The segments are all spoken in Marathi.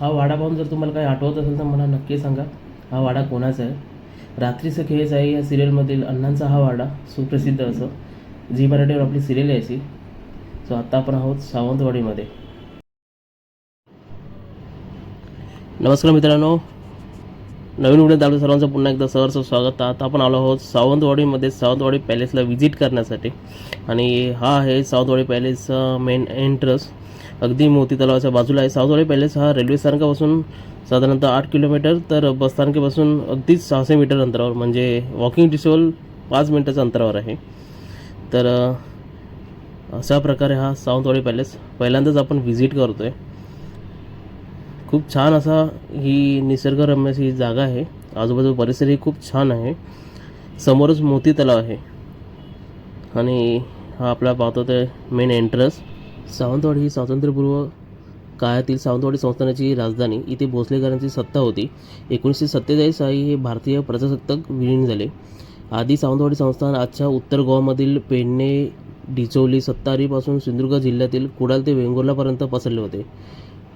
हा वाडा पाहून जर तुम्हाला काही आठवत असेल तर मला नक्की सांगा. हा वाडा कोणाचा आहे? रात्रीचं खेळच आहे या सिरियलमधील अण्णांचा हा वाडा सुप्रसिद्ध असं. झी मराठीवर आपली सिरियल यायची सो आत्ता आपण आहोत सावंतवाडीमध्ये. नमस्कार मित्रांनो. नवीन व्हिडिओ आपल्या सर्वांचं पुन्हा एकदा सहर्ष स्वागत. आता आपण आलो आहोत सावंतवाडीमध्ये सावंतवाडी पॅलेसला व्हिजिट करण्यासाठी. आणि हा आहे सावंतवाडी पॅलेसचा मेन एंट्रस अगदी मोती तलावाच्या बाजूला आहे. सावजोळे पॅलेस हा रेल्वे स्थानकापासून साधारणतः आठ किलोमीटर तर बस स्थानकापासून अगदीच सहाशे मीटर अंतरावर म्हणजे वॉकिंग डिस्टन्स पाच मिनटाच्या अंतरावर आहे. तर अशा प्रकारे हा सावंतवाडी पॅलेस पहिल्यांदाच आपण व्हिजिट करतो आहे खूप छान असा ही निसर्गरम्य अशी जागा आहे. आजूबाजू परिसरही खूप छान आहे. समोरच मोती तलाव आहे. आणि हा आपला पाहतो ते मेन एंट्रन्स सावंतवाडी ही स्वातंत्र्यपूर्व काळातील सावंतवाडी संस्थानाची राजधानी. इथे भोसलेकरांची सत्ता होती. एकोणीसशे सत्तेचाळीस साली हे भारतीय प्रजासत्ताक विलीन झाले. आधी सावंतवाडी संस्थान आजच्या उत्तर गोवामधील पेडणे डिचोली सत्तारीपासून सिंधुदुर्ग जिल्ह्यातील कुडाल ते वेंगुर्लापर्यंत पसरले होते.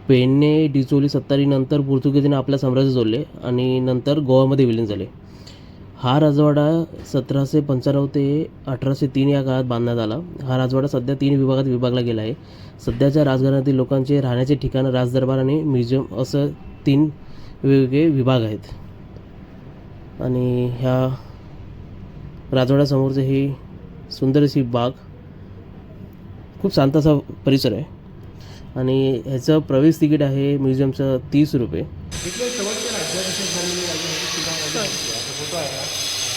पेडणे डिचोली सत्तारीनंतर पोर्तुगीजांनी आपल्या साम्राज्य जोडले आणि नंतर गोवामध्ये विलीन झाले. हा राजवाडा सतराशे पंच्याण्णव ते अठराशे तीन या काळात बांधण्यात आला. हा राजवाडा सध्या तीन विभागात विभागला गेला आहे. सध्याच्या राजघराण्यातील लोकांचे राहण्याचे ठिकाण राजदरबार आणि म्युझियम असं तीन वेगवेगळे विभाग आहेत. आणि ह्या राजवाड्यासमोरचे ही सुंदर अशी बाग खूप शांत असा परिसर आहे. आणि ह्याचं प्रवेश तिकीट आहे म्युझियमचं तीस रुपये. फोटो आहे.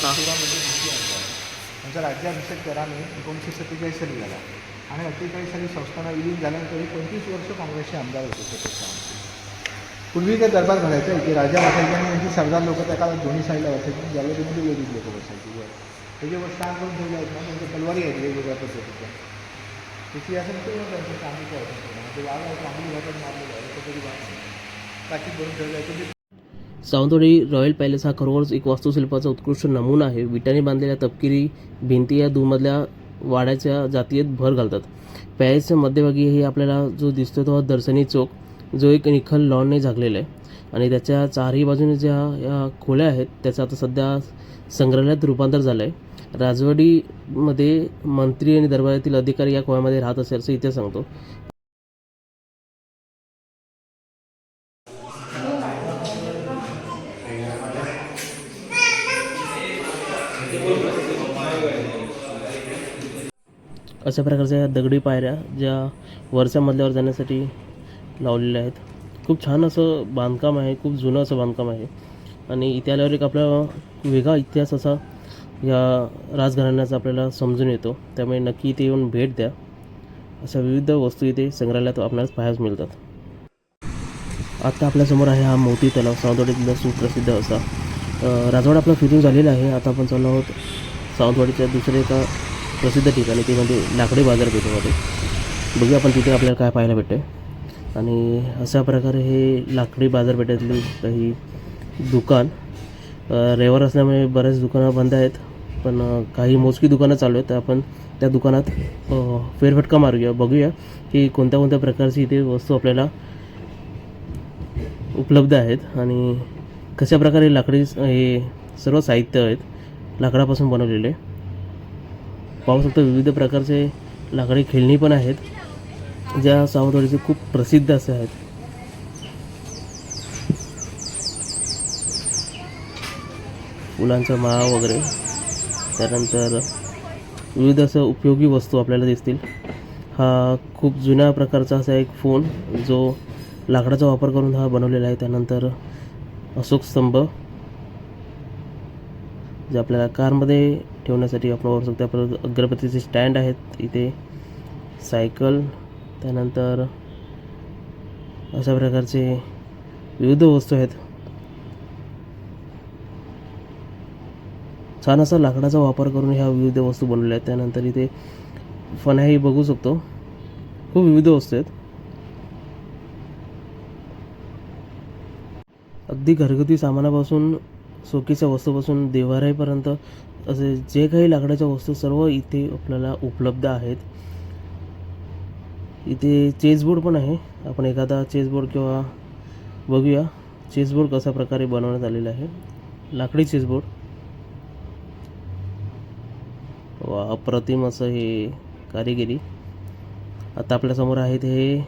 ना शिवरामध्ये मुक्ती आणला त्यांचा राज्याभिषेक तेरामे एकोणीसशे सत्तेचाळीस साली झाला. आणि अठ्ठेचाळीस साली संस्थाना विलीन झाल्यानंतर हे पंचवीस वर्ष काँग्रेसचे आमदार होते सत्तेचा पूर्वी ते दरबार भरायचा इथे राजा बसायचे आणि त्यांची सरदार लोक त्या काळात दोन्ही साईडला बसायची गॅलरीमध्ये वेगळीच लोक बसायची वर. हे जे स्टँड करून ठेवले आहेत ना त्यांच्या तलवारी आहेत वेगवेगळ्या पद्धतीच्या. त्याची असं पूर्ण त्यांचं चांदीचं आहे. म्हणजे वाघ आहे चांगली वाटत मारलेलं आहे तरी वाघ नाही. टाकीत भरून ठेवलं आहे. तर सावंतवाडी रॉयल पॅलेस हा खरोखरच एक वास्तुशिल्पाचा उत्कृष्ट नमुना आहे. विटाने बांधलेल्या तपकिरी भिंती या दुमधल्या वाड्याच्या जातीयेत भर घालतात. पॅलेसच्या मध्यभागी हे आपल्याला जो दिसतो तो हा दर्शनी चौक जो एक निखल लॉनने झाकलेला आहे. आणि त्याच्या चारही बाजूने ज्या या खोल्या आहेत त्याचं आता सध्या संग्रहालयात रूपांतर झालं आहे राजवाडीमध्ये मंत्री आणि दरबारातील अधिकारी या खोळ्यामध्ये राहत असल्याचं असं इथे सांगतो. अशा प्रकारच्या दगडी पायऱ्या ज्या वरच्या मजल्यावर जाण्यासाठी लावलेल्या आहेत. खूप छान असं बांधकाम आहे खूप जुनं असं बांधकाम आहे. आणि इथे आल्यावर एक आपला वेगळा इतिहास असा या राजघराण्याचा आपल्याला समजून येतो. त्यामुळे नक्की इथे येऊन भेट द्या. अशा विविध वस्तू इथे संग्रहालयात आपल्याला पाहायला मिळतात. आता आपल्यासमोर आहे हा मोती तलाव सावंतवाडीतला सुप्रसिद्ध असा. राजवाडा आपला फिरून झालेला आहे. आता आपण चाललो आहोत सावंतवाडीच्या दुसऱ्या एका प्रसिद्ध ठिकाणी ते म्हणजे लाकडी बाजारपेठेमध्ये बघूया आपण तिथे आपल्याला काय पाहायला भेटते आणि अशा प्रकारे हे लाकडी बाजारपेठेतली काही दुकान रविवार असल्यामुळे बऱ्याच दुकानं बंद आहेत. पण काही मोजकी दुकानं चालू आहेत. तर आपण त्या दुकानात फेरफटका मारूया बघूया की कोणत्या कोणत्या प्रकारची इथे वस्तू आपल्याला उपलब्ध आहेत आणि कशा प्रकारे लाकडी हे सर्व साहित्य आहेत लाकडापासून बनवलेले. पाहू शकता विविध प्रकारचे लाकडी खेळणी पण आहेत ज्या सावंतवाडीचे खूप प्रसिद्ध असे आहेत. फुलांचा माळा वगैरे त्यानंतर विविध असं उपयोगी वस्तू आपल्याला दिसतील. हा खूप जुन्या प्रकारचा असा एक फोन जो लाकडाचा वापर करून हा बनवलेला आहे. त्यानंतर अशोक स्तंभ जे आपल्याला कारमध्ये ठेवण्यासाठी आपण वापरू शकतो. परत अगरबत्तीचे स्टँड आहेत इथे. सायकल त्यानंतर अशा प्रकारचे विविध वस्तू आहेत. छान असा लाकडाचा वापर करून ह्या विविध वस्तू बनवल्या आहेत. त्यानंतर इथे फन्याही बघू शकतो. खूप विविध वस्तू आहेत. अगदी घरगुती सामानापासून सोकीच्या वस्तूपासून देवाऱ्यापर्यंत तसेच जे काही लाकडाच्या वस्तू सर्व इथे आपल्याला उपलब्ध आहेत. इथे चेसबोर्ड पण आहे. आपण एखादा चेसबोर्ड किंवा बघूया चेसबोर्ड कशा प्रकारे बनवण्यात आलेला आहे. लाकडी चेसबोर्ड. वा अप्रतिम असं हे कारिगिरी. आता आपल्यासमोर आहे ते हे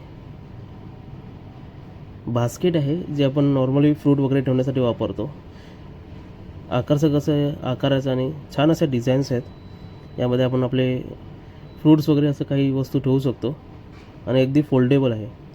बास्केट आहे जे आपण नॉर्मली फ्रूट वगैरे ठेवण्यासाठी वापरतो. आकारचं कसं आहे आकाराचं आणि छान अशा डिझाईन्स आहेत. यामध्ये आपण आपले फ्रूट्स वगैरे असं काही वस्तू ठेवू शकतो. आणि अगदी फोल्डेबल आहे.